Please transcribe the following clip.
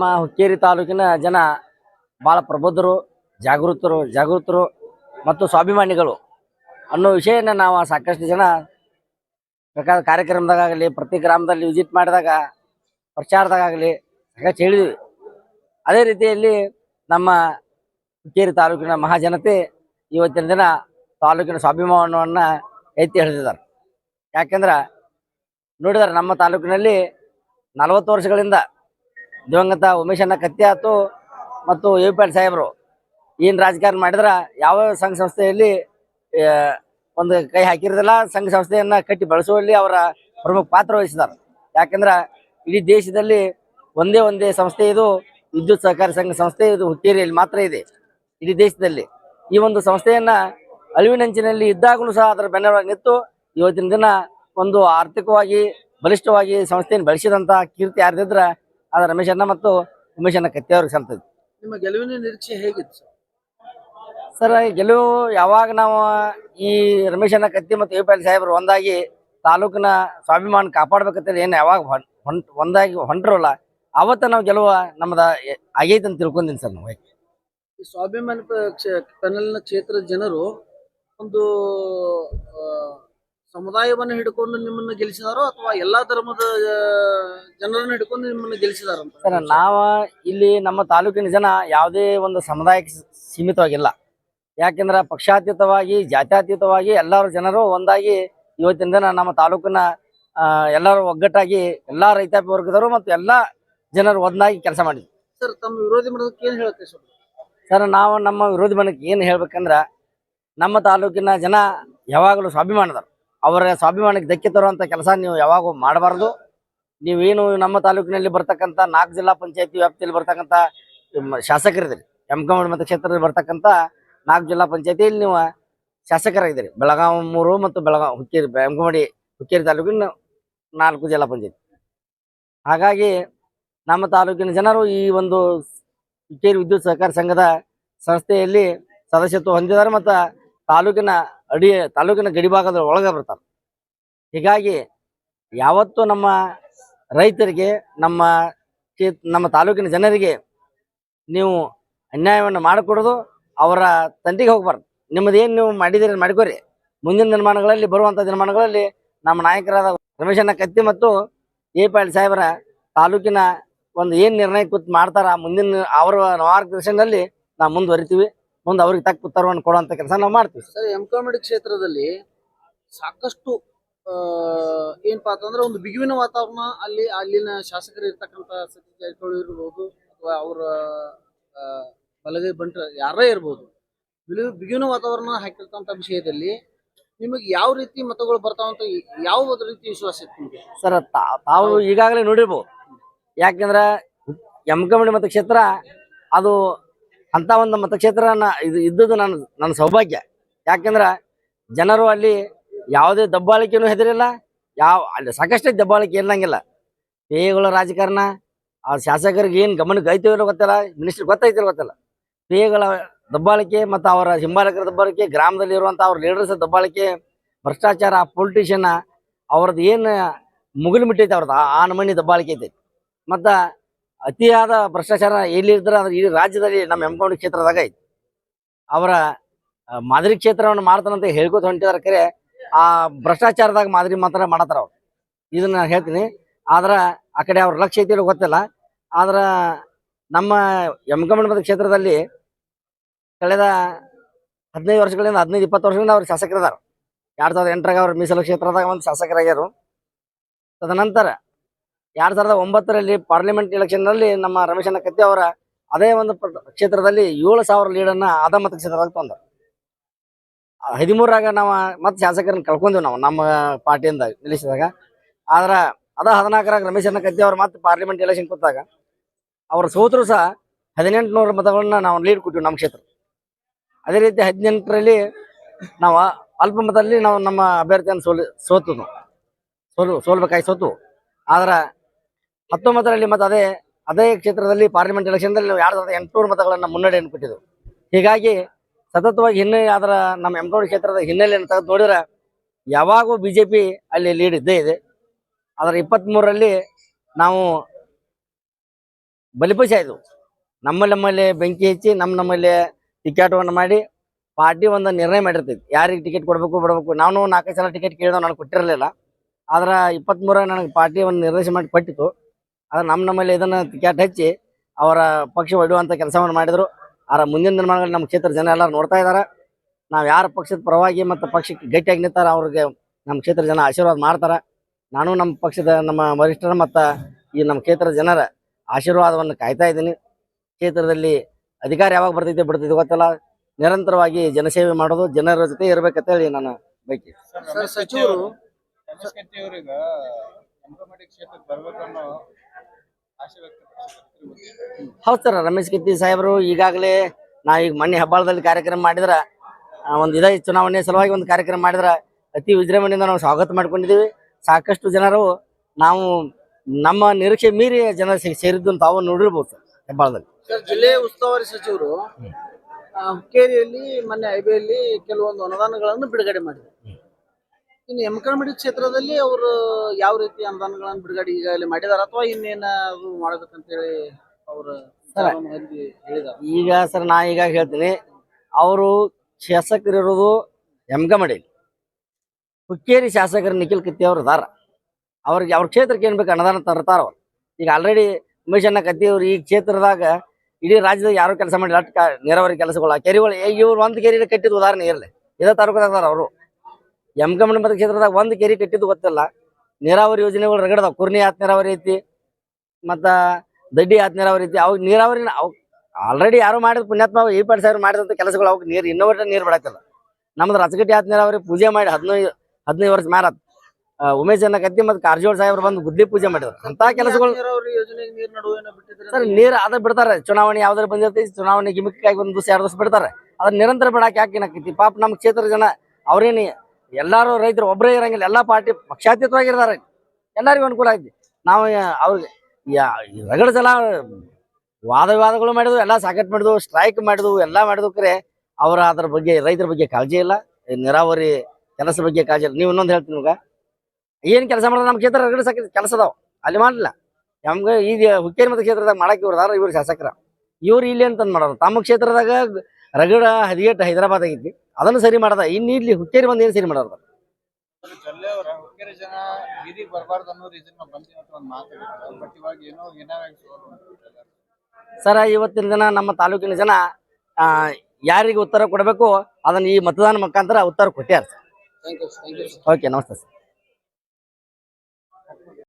ನಮ್ಮ ಹುಕ್ಕೇರಿ ತಾಲೂಕಿನ ಜನ ಭಾಳ ಪ್ರಬುದ್ಧರು, ಜಾಗೃತರು ಜಾಗೃತರು ಮತ್ತು ಸ್ವಾಭಿಮಾನಿಗಳು ಅನ್ನೋ ವಿಷಯನ ನಾವು ಸಾಕಷ್ಟು ಜನ ಬೇಕಾದ ಕಾರ್ಯಕ್ರಮದಾಗಲಿ ಪ್ರತಿ ಗ್ರಾಮದಲ್ಲಿ ವಿಸಿಟ್ ಮಾಡಿದಾಗ ಪ್ರಚಾರದಾಗಲಿ ಸಾಕಷ್ಟು ಹೇಳಿದ್ವಿ. ಅದೇ ರೀತಿಯಲ್ಲಿ ನಮ್ಮ ಹುಕ್ಕೇರಿ ತಾಲೂಕಿನ ಮಹಾಜನತೆ ಇವತ್ತಿನ ದಿನ ತಾಲೂಕಿನ ಸ್ವಾಭಿಮಾನವನ್ನು ಎತ್ತಿ ಹಿಡಿದಿದ್ದಾರೆ ಯಾಕೆಂದ್ರೆ ನೋಡಿದ್ರೆ ನಮ್ಮ ತಾಲೂಕಿನಲ್ಲಿ ನಲವತ್ತು ವರ್ಷಗಳಿಂದ ದಿವಂಗತ ಉಮೇಶಣ್ಣ ಕತ್ತಿ ಆತು ಮತ್ತು ಯು ಪಿ ಸಾಹೇಬರು. ಏನು ರಾಜಕಾರಣ ಮಾಡಿದ್ರೆ ಯಾವ ಸಂಘ ಸಂಸ್ಥೆಯಲ್ಲಿ ಒಂದು ಕೈ ಹಾಕಿರೋದಿಲ್ಲ, ಸಂಘ ಸಂಸ್ಥೆಯನ್ನ ಕಟ್ಟಿ ಬಳಸುವಲ್ಲಿ ಅವರ ಪ್ರಮುಖ ಪಾತ್ರ ವಹಿಸಿದ್ದಾರೆ ಯಾಕಂದ್ರೆ ಇಡೀ ದೇಶದಲ್ಲಿ ಒಂದೇ ಒಂದೇ ಸಂಸ್ಥೆ ಇದು, ವಿದ್ಯುತ್ ಸಹಕಾರಿ ಸಂಘ ಸಂಸ್ಥೆ ಇದು ಹುಕ್ಕೇರಿಯಲ್ಲಿ ಮಾತ್ರ ಇದೆ ಇಡೀ ದೇಶದಲ್ಲಿ. ಈ ಒಂದು ಸಂಸ್ಥೆಯನ್ನ ಅಳಿವಿನಂಚಿನಲ್ಲಿ ಇದ್ದಾಗಲೂ ಸಹ ಅದರ ಬೆನ್ನೆಲುಬಾಗಿ ನಿಂತು ಇವತ್ತಿನ ದಿನ ಒಂದು ಆರ್ಥಿಕವಾಗಿ ಬಲಿಷ್ಠವಾಗಿ ಸಂಸ್ಥೆಯನ್ನು ಬೆಳೆಸಿದಂಥ ಕೀರ್ತಿ ಯಾರ್ದಿದ್ರ ಅದು ರಮೇಶ್ ಅಣ್ಣ ಮತ್ತು ಉಮೇಶ್ ಅಣ್ಣ ಕತ್ತಿ ಅವ್ರಿಗೆ ಸಲ್ತದೆ ನಿಮ್ಮ ಗೆಲುವಿನ ನಿರೀಕ್ಷೆ ಹೇಗಿತ್ತು ಸರ್? ಸರ್ ಈ ಗೆಲುವು ಯಾವಾಗ ನಾವು ಈ ರಮೇಶ್ ಅಣ್ಣ ಕತ್ತಿ ಮತ್ತು ಯು ಪಿ ಎಲ್ ಸಾಹೇಬರು ಒಂದಾಗಿ ತಾಲೂಕಿನ ಸ್ವಾಭಿಮಾನ ಕಾಪಾಡ್ಬೇಕಂತೇಳಿ ಏನು ಯಾವಾಗ ಹೊಂಟ್ ಒಂದಾಗಿ ಹೊಂಟ್ರಲ್ಲ ಅವತ್ತ ನಾವು ಗೆಲುವ ನಮ್ದ ಎ- ಆಗೈತೆ ಅಂತ ತಿಳ್ಕೊಂಡಿನಿ ಸರ್ ನಾವು. ಈ ಸ್ವಾಭಿಮಾನಿ ಪ- ಕ್ಷೇ- ಪೆನಲ್ನ ಕ್ಷೇತ್ರದ ಜನರು ಒಂದು ಆ, ಸಮುದಾಯವನ್ನು ಹಿಡ್ಕೊಂಡು ನಿಮ್ಮನ್ನ ಗೆಲ್ಲಿಸಿದಾರೋ ಅಥವಾ ಎಲ್ಲಾ ಧರ್ಮದ ಜನರನ್ನು ಹಿಡ್ಕೊಂಡು ನಿಮ್ಮನ್ನ ಗೆಲ್ಲಿಸಿದಾರ ಸರ್ ನಾವ ಇಲ್ಲಿ ನಮ್ಮ ತಾಲೂಕಿನ ಜನ ಯಾವುದೇ ಒಂದು ಸಮುದಾಯಕ್ಕೆ ಸೀಮಿತವಾಗಿಲ್ಲ. ಯಾಕೆಂದ್ರೆ ಪಕ್ಷಾತೀತವಾಗಿ ಜಾತ್ಯಾತೀತವಾಗಿ ಎಲ್ಲರೂ ಜನರು ಒಂದಾಗಿ ಇವತ್ತಿನ ದಿನ ನಮ್ಮ ತಾಲೂಕಿನ ಎಲ್ಲರೂ ಒಗ್ಗಟ್ಟಾಗಿ ಎಲ್ಲಾ ರೈತಾಪಿ ವರ್ಗದವರು ಮತ್ತು ಎಲ್ಲಾ ಜನರು ಒಂದಾಗಿ ಕೆಲಸ ಮಾಡಿದ್ವಿ ಸರ್ ತಮ್ಮ ವಿರೋಧಿ ಮಾಡೋದಕ್ಕೆ ಏನ್ ಹೇಳಕ್ಕೆ ಸರ್? ಸರ್ ನಾವು ನಮ್ಮ ವಿರೋಧಿ ಬಣಕ್ಕೆ ಏನು ಹೇಳ್ಬೇಕಂದ್ರ ನಮ್ಮ ತಾಲೂಕಿನ ಜನ ಯಾವಾಗಲೂ ಸ್ವಾಭಿಮಾನದರು ಅವರ ಸ್ವಾಭಿಮಾನಕ್ಕೆ ಧಕ್ಕೆ ತರುವಂಥ ಕೆಲಸ ನೀವು ಯಾವಾಗೂ ಮಾಡಬಾರ್ದು. ನೀವೇನು ನಮ್ಮ ತಾಲೂಕಿನಲ್ಲಿ ಬರ್ತಕ್ಕಂಥ ನಾಲ್ಕು ಜಿಲ್ಲಾ ಪಂಚಾಯತಿ ವ್ಯಾಪ್ತಿಯಲ್ಲಿ ಬರ್ತಕ್ಕಂಥ ಶಾಸಕರಿದ್ದೀರಿ. ಮತ್ತು ಮತಕ್ಷೇತ್ರದಲ್ಲಿ ಬರ್ತಕ್ಕಂಥ ನಾಲ್ಕು ಜಿಲ್ಲಾ ಪಂಚಾಯತಿಯಲ್ಲಿ ನೀವು ಶಾಸಕರಾಗಿದ್ದೀರಿ. ಬೆಳಗಾವಿ ಮೂರು ಮತ್ತು ಬೆಳಗಾವಿ ಹುಕ್ಕೇರಿ ಎಮ್ಕಮಡಿ ಹುಕ್ಕೇರಿ ತಾಲೂಕಿನ ನಾಲ್ಕು ಜಿಲ್ಲಾ ಪಂಚಾಯತಿ. ಹಾಗಾಗಿ ನಮ್ಮ ತಾಲೂಕಿನ ಜನರು ಈ ಒಂದು ಹುಕ್ಕೇರಿ ವಿದ್ಯುತ್ ಸಹಕಾರ ಸಂಘದ ಸಂಸ್ಥೆಯಲ್ಲಿ ಸದಸ್ಯತ್ವ ಹೊಂದಿದ್ದಾರೆ ಮತ್ತು ತಾಲೂಕಿನ ಅಡಿ, ತಾಲೂಕಿನ ಗಡಿಭಾಗದ ಒಳಗೆ ಬರ್ತಾರೆ. ಹೀಗಾಗಿ ಯಾವತ್ತೂ ನಮ್ಮ ರೈತರಿಗೆ, ನಮ್ಮ ನಮ್ಮ ತಾಲೂಕಿನ ಜನರಿಗೆ ನೀವು ಅನ್ಯಾಯವನ್ನು ಮಾಡಿಕೊಡೋದು ಅವರ ತಂಟಿಗೆ ಹೋಗ್ಬಾರ್ದು. ನಿಮ್ಮದೇನು ನೀವು ಮಾಡಿದಿರಿ ಮಾಡ್ಕೊರಿ. ಮುಂದಿನ ದಿನಮಾನಗಳಲ್ಲಿ ಬರುವಂಥ ದಿನಮಾನಗಳಲ್ಲಿ ನಮ್ಮ ನಾಯಕರಾದ ರಮೇಶಣ್ಣ ಕತ್ತಿ ಮತ್ತು ಎ. ಪಾಟೀಲ್ ಸಾಹೇಬರ ತಾಲೂಕಿನ ಒಂದು ಏನು ನಿರ್ಣಯ ಕೂತ್ ಮಾಡ್ತಾರ, ಮುಂದಿನ ಅವರ ಮಾರ್ಗದರ್ಶನದಲ್ಲಿ ನಾವು ಮುಂದುವರಿತೀವಿ. ಮುಂದೆ ಅವ್ರಿಗೆ ತಕ್ಕ ಉತ್ತರವನ್ನು ಕೊಡುವಂತ ಕೆಲಸ ನಾವು ಮಾಡ್ತೀವಿ. ಸರ್ ಎಂ ಕಾಮಿಡಿ ಕ್ಷೇತ್ರದಲ್ಲಿ ಸಾಕಷ್ಟು ಏನಪ್ಪಾ ಅಂತಂದ್ರೆ ಒಂದು ಬಿಗುವಿನ ವಾತಾವರಣ ಅಲ್ಲಿ ಅಲ್ಲಿನ ಶಾಸಕರು ಇರ್ತಕ್ಕಂಥ ಸತೀಶ್ ಜಾರಕಿಹೊಳಿ ಇರ್ಬೋದು ಅಥವಾ ಅವರ ಬಲಗೈ ಬಂಟ ಯಾರೇ ಇರ್ಬೋದು ಬಿಲು- ಬಿಗುವಿನ ವಾತಾವರಣ ಹಾಕಿರ್ತಕ್ಕಂಥ ವಿಷಯದಲ್ಲಿ ನಿಮಗೆ ಯಾವ ರೀತಿ ಮತಗಳು ಬರ್ತಾವಂತ ಯಾವ ರೀತಿ ವಿಶ್ವಾಸ ಇತ್ತು ಸರ್ ತಾವು ಈಗಾಗಲೇ ನೋಡಿರ್ಬೋದು. ಯಾಕೆಂದ್ರೆ ಮತ ಕ್ಷೇತ್ರ ಅದು ಅಂತ ಒಂದು ಮತಕ್ಷೇತ್ರ ಇದು ಇದ್ದದ್ದು ನನ್ನ ನನ್ನ ಸೌಭಾಗ್ಯ. ಯಾಕಂದ್ರೆ ಜನರು ಅಲ್ಲಿ ಯಾವುದೇ ದಬ್ಬಾಳಿಕೆನೂ ಹೆದರಿಲ್ಲ. ಯಾವ, ಅಲ್ಲಿ ಸಾಕಷ್ಟು ದಬ್ಬಾಳಿಕೆ ಇಲ್ಲಂಗಿಲ್ಲ ಪೇಗಳ ರಾಜಕಾರಣ, ಆ ಶಾಸಕರಿಗೆ ಏನು ಗಮನಕ್ಕೆ ಐತೋ ಇಲ್ಲೋ ಗೊತ್ತಿಲ್ಲ ಮಿನಿಸ್ಟರ್ ಗೊತ್ತೈತಿಲ್ಲ ಗೊತ್ತಿಲ್ಲ. ಪೇಗಳ ದಬ್ಬಾಳಿಕೆ ಮತ್ತು ಅವರ ಹಿಂಬಾಲಕರ ದಬ್ಬಾಳಿಕೆ, ಗ್ರಾಮದಲ್ಲಿ ಇರುವಂಥ ಅವ್ರ ಲೀಡರ್ಸ್ ದಬ್ಬಾಳಿಕೆ, ಭ್ರಷ್ಟಾಚಾರ ಪೊಲಿಟಿಷಿಯನ್ನ ಅವ್ರದ್ದು ಏನು ಮುಗಿಲು ಮುಟ್ಟೈತೆ ಅವ್ರದ್ದು, ಆ- ದಬ್ಬಾಳಿಕೆ ಐತೆ. ಮತ್ತು ಅತಿಯಾದ ಭ್ರಷ್ಟಾಚಾರ ಎಲ್ಲಿ ಅಂದ್ರೆ ಇಡೀ ರಾಜ್ಯದಲ್ಲಿ ನಮ್ಮ ಹೆಮ್ಕೊಂಡಿ ಕ್ಷೇತ್ರದಾಗ ಐತಿ. ಅವರ ಮಾದರಿ ಕ್ಷೇತ್ರವನ್ನು ಮಾಡ್ತಾನಂತ ಹೇಳ್ಕೊತ ಹೊಂಟಿದಾರ ಕರೆ, ಆ ಭ್ರಷ್ಟಾಚಾರದಾಗ ಮಾದರಿ ಮಾತ್ರ ಮಾಡತ್ತಾರ ಅವ್ರು. ಇದನ್ನ ನಾನು ಹೇಳ್ತೀನಿ. ಆದ್ರ, ಆ ಕಡೆ ಅವ್ರ ಲಕ್ಷ್ಯ ಐತಿ ಗೊತ್ತಿಲ್ಲ. ಆದ್ರ, ನಮ್ಮ ಯಮಕಮಂಡ ಕ್ಷೇತ್ರದಲ್ಲಿ ಕಳೆದ ಹದಿನೈದು ವರ್ಷಗಳಿಂದ, ಹದಿನೈದು, ಇಪ್ಪತ್ತು ವರ್ಷಗಳಿಂದ ಅವ್ರು ಶಾಸಕರಿದ್ದಾರೆ ಎರಡ್ ಸಾವಿರದ ಎಂಟರಾಗ ಅವ್ರ ಮೀಸಲು ಕ್ಷೇತ್ರದಾಗ ಒಂದು ಶಾಸಕರಾಗ್ಯಾರು. ತದನಂತರ ಎರಡ್ ಸಾವಿರದ ಒಂಬತ್ತರಲ್ಲಿ ಪಾರ್ಲಿಮೆಂಟ್ ಎಲೆಕ್ಷನ್ನಲ್ಲಿ ನಮ್ಮ ರಮೇಶಣ್ಣ ಕತ್ತಿ ಅವರ ಅದೇ ಒಂದು ಕ್ಷೇತ್ರದಲ್ಲಿ ಏಳು ಸಾವಿರ ಲೀಡನ್ನ ಅದ ಮತ ಕ್ಷೇತ್ರದಾಗ ತಂದ ಹದಿಮೂರಾಗ ನಾವು ಮತ್ತೆ ಶಾಸಕರನ್ನ ಕಳ್ಕೊಂಡೆವು ನಾವು ನಮ್ಮ ಪಾರ್ಟಿಯಿಂದ ನಿಲ್ಲಿಸಿದಾಗ. ಆದ್ರ ಅದ ಹದಿನಾಲ್ಕರಾಗ ರಮೇಶಣ್ಣ ಕತ್ತಿ ಅವ್ರು ಮತ್ತೆ ಪಾರ್ಲಿಮೆಂಟ್ ಎಲೆಕ್ಷನ್ ಕೂತಾಗ ಅವ್ರ ಸೋತರು ಸಹ ಹದಿನೆಂಟು ನೂರು ಮತಗಳನ್ನ ನಾವು ಲೀಡ್ ಕೊಟ್ಟಿವಿ ನಮ್ಮ ಕ್ಷೇತ್ರ. ಅದೇ ರೀತಿ ಹದಿನೆಂಟರಲ್ಲಿ ನಾವು ಅಲ್ಪ ಮತದಲ್ಲಿ ನಾವು ನಮ್ಮ ಅಭ್ಯರ್ಥಿಯನ್ನು ಸೋಲಿ ಸೋತು. ಸೋಲು ಸೋಲ್ಬೇಕಾಗಿ ಸೋತು ಆದ್ರೆ ಹತ್ತೊಂಬತ್ತರಲ್ಲಿ ಮತ್ತೆ ಅದೇ ಅದೇ ಕ್ಷೇತ್ರದಲ್ಲಿ ಪಾರ್ಲಿಮೆಂಟ್ ಎಲೆಕ್ಷನ್ದಲ್ಲಿ ನಾವು ಎರಡು ಸಾವಿರದ ಎಂಟುನೂರು ಮತಗಳನ್ನು ಮುನ್ನಡೆಯನ್ನು ಕೊಟ್ಟಿದ್ದೆವು ಹೀಗಾಗಿ ಸತತವಾಗಿ ಹಿನ್ನೆಲೆ ಅದರ ನಮ್ಮ ಎಮ್ಕೌಡಿ ಕ್ಷೇತ್ರದ ಹಿನ್ನೆಲೆಯನ್ನು ತೆಗೆದು ನೋಡಿದ್ರೆ ಯಾವಾಗೂ ಬಿ ಜೆ ಪಿ ಅಲ್ಲಿ ಲೀಡ್ ಇದ್ದೇ ಇದೆ. ಅದರ ಇಪ್ಪತ್ತ್ಮೂರರಲ್ಲಿ ನಾವು ಬಲಿಪಶಿ ಆಯಿತು ನಮ್ಮ ನಮ್ಮಲ್ಲಿ ಬೆಂಕಿ ಹಚ್ಚಿ ನಮ್ಮ ನಮ್ಮಲ್ಲಿ ಟಿಕೆಟನ್ನು ಮಾಡಿ ಪಾರ್ಟಿ ಒಂದು ನಿರ್ಣಯ ಮಾಡಿರ್ತೈತಿ ಯಾರಿಗೆ ಟಿಕೆಟ್ ಕೊಡಬೇಕು, ಬಿಡಬೇಕು, ನಾನು ನಾಲ್ಕೈದು ಸಲ ಟಿಕೆಟ್ ಕೇಳಿದ ನಾನು ಕೊಟ್ಟಿರಲಿಲ್ಲ. ಆದ್ರೆ ಇಪ್ಪತ್ತ್ಮೂರಾಗ ನನಗೆ ಪಾರ್ಟಿ ಒಂದು ನಿರ್ದೇಶ ಮಾಡಿ ಕೊಟ್ಟಿತ್ತು. ಆದ್ರೆ ನಮ್ಮ ನಮ್ಮಲ್ಲಿ ಇದನ್ನ ಟಿಕೆಟ್ ಹಚ್ಚಿ ಅವರ ಪಕ್ಷ ಒಡೆಯುವಂಥ ಕೆಲಸವನ್ನು ಮಾಡಿದ್ರು. ಆದ್ರೆ ಮುಂದಿನ ದಿನಮಾನಗಳಲ್ಲಿ ನಮ್ಮ ಕ್ಷೇತ್ರ ಜನ ಎಲ್ಲರೂ ನೋಡ್ತಾ ಇದ್ದಾರೆ ನಾವು ಯಾರ ಪಕ್ಷದ ಪರವಾಗಿ ಮತ್ತು ಪಕ್ಷಕ್ಕೆ ಗಟ್ಟಿಯಾಗಿ ನಿಂತಾರ ಅವ್ರಿಗೆ ನಮ್ಮ ಕ್ಷೇತ್ರ ಜನ ಆಶೀರ್ವಾದ ಮಾಡ್ತಾರೆ. ನಾನು ನಮ್ಮ ಪಕ್ಷದ ನಮ್ಮ ವರಿಷ್ಠರ ಮತ್ತು ಈ ನಮ್ಮ ಕ್ಷೇತ್ರದ ಜನರ ಆಶೀರ್ವಾದವನ್ನು ಕಾಯ್ತಾ ಇದ್ದೀನಿ. ಕ್ಷೇತ್ರದಲ್ಲಿ ಅಧಿಕಾರ ಯಾವಾಗ ಬರ್ತೈತೆ ಬಿಡ್ತೈತೆ ಗೊತ್ತಲ್ಲ. ನಿರಂತರವಾಗಿ ಜನಸೇವೆ ಮಾಡೋದು, ಜನರ ಜೊತೆ ಇರ್ಬೇಕಂತ ಹೇಳಿ ನಾನು ಸರ್, ಸಚಿವರು ಹೌದು ಸರ್ ರಮೇಶ್ ಕಿತ್ತಿ ಸಾಹೇಬರು ಈಗಾಗಲೇ ನಾ ಈಗ ಮೊನ್ನೆ ಹೆಬ್ಬಾಳದಲ್ಲಿ ಕಾರ್ಯಕ್ರಮ ಮಾಡಿದ್ರ ಒಂದು ಇದೇ ಚುನಾವಣೆ ಸಲುವಾಗಿ ಒಂದು ಕಾರ್ಯಕ್ರಮ ಮಾಡಿದ್ರ ಅತಿ ವಿಜೃಂಭಣೆಯಿಂದ ನಾವು ಸ್ವಾಗತ ಮಾಡ್ಕೊಂಡಿದ್ದೀವಿ. ಸಾಕಷ್ಟು ಜನರು ನಾವು ನಮ್ಮ ನಿರೀಕ್ಷೆ ಮೀರಿ ಜನ ಸೇರಿದ್ದು ತಾವು ನೋಡಿರ್ಬೋದು ಸರ್ ಹೆಬ್ಬಾಳದಲ್ಲಿ. ಸರ್ ಜಿಲ್ಲೆಯ ಉಸ್ತುವಾರಿ ಸಚಿವರು ಹುಕ್ಕೇರಿಯಲ್ಲಿ ಮೊನ್ನೆ ಐಬಿಯಲ್ಲಿ ಕೆಲವೊಂದು ಅನುದಾನಗಳನ್ನು ಬಿಡುಗಡೆ ಮಾಡಿದರು. ಇನ್ನು ಯಮಕನಮಡಿ ಕ್ಷೇತ್ರದಲ್ಲಿ ಅವರು ಯಾವ ರೀತಿ ಅನುದಾನಗಳನ್ನು ಬಿಡುಗಡೆ ಈಗಾಗಲೇ ಮಾಡಿದಾರ ಅಥವಾ ಇನ್ನೇನಾದ್ರು ಮಾಡಬೇಕಂತೇಳಿ ಅವರು ಹೇಳಿದಾರ? ಈಗ ಸರ್ ನಾ ಈಗ ಹೇಳ್ತೀನಿ ಅವರು ಶಾಸಕರಿರೋದು ಎಮ್ಗಮಡಿ ಹುಕ್ಕೇರಿ ಶಾಸಕರು ನಿಖಿಲ್ ಕಿತ್ತಿ ಅವರು ಇದಾರ. ಅವ್ರಿಗೆ ಅವ್ರ ಕ್ಷೇತ್ರಕ್ಕೆ ಏನ್ ಬೇಕು ಅನುದಾನ ತರ್ತಾರ. ಅವ್ರು ಈಗ ಆಲ್ರೆಡಿ ಉಮೇಶ್ ಅಣ್ಣ ಕತ್ತಿ ಅವ್ರು ಈ ಕ್ಷೇತ್ರದಾಗ ಇಡೀ ರಾಜ್ಯದಾಗ ಯಾರು ಕೆಲಸ ಮಾಡಿಲ್ಲ ಅಟ್ ಕಾ- ನೀರಾವರಿ ಕೆಲಸಗಳು ಆ ಕೆರೆಗಳು ಇವ್ರು ಒಂದು ಕೆರೆಯಲ್ಲಿ ಕಟ್ಟಿದ ಉದಾಹರಣೆ ಇರಲಿ. ಇದೇ ತಾಲೂಕದಾಗ ಅವರು. ಮತ ಕ್ಷೇತ್ರದಾಗ ಒಂದು ಕೆರೆ ಕಟ್ಟಿದ್ದು ಗೊತ್ತಿಲ್ಲ. ನೀರಾವರಿ ಯೋಜನೆಗಳು ರಗಡದಾವ ಕುರ್ನಿ ಆತ್ ನೀರಾವರಿ ಐತಿ ಮತ್ತ ದಡ್ಡಿ ಆತ್ ನೀರಾವರಿ ಐತಿ. ಅವ್ ನೀರಾವರಿ ಅವ್ ಆಲ್ರೆಡಿ ಯಾರು ಮಾಡಿದ ಪುಣ್ಯಾತ್ಮ ಈ ಪಡ್ ಸಾವಿರ ಮಾಡಿದಂತ ಕೆಲಸಗಳು ಅವಕ್ಕೆ ನೀರು ಇನ್ನೋವಟ ನೀರು ಬಿಡತ್ತಿಲ್ಲ ನಮ್ದು ರಸಗಟ್ಟಿ ಆತ್ ನೀರಾವರಿ ಪೂಜೆ ಮಾಡಿ ಹದಿನೈದು ಹದಿನೈದು ವರ್ಷ ಮ್ಯಾರ ಉಮೇಶ್ ಅನ್ನ ಕತ್ತಿ ಮತ್ತು ಕಾರಜೋಳ ಸಾಹೇಬ್ರು ಬಂದು ಗುದ್ದಿ ಪೂಜೆ ಮಾಡಿದ್ರು. ಅಂತ ಕೆಲಸಗಳು ಸರ್ ನೀರು ಅದ ಬಿಡ್ತಾರೆ. ಚುನಾವಣೆ ಯಾವ್ದಾರು ಬಂದಿರ್ತೈತಿ ಚುನಾವಣೆ ಗಿಮಿಕ್ಕಾಗಿ ಒಂದು ದಿವಸ ಎರಡು ದಿವಸ ಬಿಡ್ತಾರೆ. ಅದನ್ನ ನಿರಂತರ ಬಿಡಾಕ ಯಾಕೆ ಏನಾಕೈತಿ ಪಾಪ ನಮ್ಮ ಕ್ಷೇತ್ರದ ಜನ ಅವ್ರೇನು ಎಲ್ಲಾರು ರೈತರು ಒಬ್ಬರೇ ಇರಂಗಿಲ್ಲ. ಎಲ್ಲಾ ಪಾರ್ಟಿ ಪಕ್ಷಾತೀತವಾಗಿರ್ತಾರೆ. ಎಲ್ಲರಿಗೂ ಅನುಕೂಲ ಐತಿ ನಾವು ಅವ್ರಿಗೆ ರಗಡ ಸಲ ವಾದ ವಿವಾದಗಳು ಮಾಡಿದ್ವು, ಎಲ್ಲ ಸಾಕಟ್ ಮಾಡಿದ್ವು ಸ್ಟ್ರೈಕ್ ಮಾಡಿದ್ವು, ಎಲ್ಲ ಮಾಡಿದ್ವು ಕರೆ. ಅವರ ಅದ್ರ ಬಗ್ಗೆ, ರೈತರ ಬಗ್ಗೆ ಕಾಳಜಿ ಇಲ್ಲ. ನೀರಾವರಿ ಕೆಲಸ ಬಗ್ಗೆ ಕಾಳಜಿ ಇಲ್ಲ. ನೀವು ಇನ್ನೊಂದು ಹೇಳ್ತೀನಿ ನಿಮ್ಗೆ ಏನ್ ಕೆಲಸ ಮಾಡೋದು ನಮ್ಮ ಕ್ಷೇತ್ರ ರಗಡ ಸಾಕ ಕೆಲಸ ಅದಾವ. ಅಲ್ಲಿ ಮಾಡಲಿಲ್ಲ. ನಮ್ಗೆ ಈಗ ಹುಕ್ಕೇರಿ ಮತ್ತು ಕ್ಷೇತ್ರದಾಗ ಮಾಡಕ್ಕೆ ಇವ್ರದಾರ ಇವರು ಇವ್ರು ಶಾಸಕರ. ಇವ್ರು ಇಲ್ಲಿ ಅಂತಂದ್ ಮಾಡೋರು. ತಮ್ಮ ಕ್ಷೇತ್ರದಾಗ ರಗಡ ಹದಿಗೆಟ್ಟು ಹೈದರಾಬಾದ್ ಆಗಿದ್ವಿ. ಅದನ್ನು ಸರಿ ಮಾಡದ. ಇನ್ನು ಇಲ್ಲಿ ಹುಕ್ಕೇರಿ ಬಂದು ಏನು ಸರಿ ಮಾಡೋದು ಸರ ಇವತ್ತಿನ ದಿನ ನಮ್ಮ ತಾಲೂಕಿನ ಜನ ಯಾರಿಗೆ ಉತ್ತರ ಕೊಡಬೇಕು ಅದನ್ನ ಈ ಮತದಾನ ಮುಖಾಂತರ ಉತ್ತರ ಯು ಓಕೆ ನಮಸ್ತೆ ಸರ್.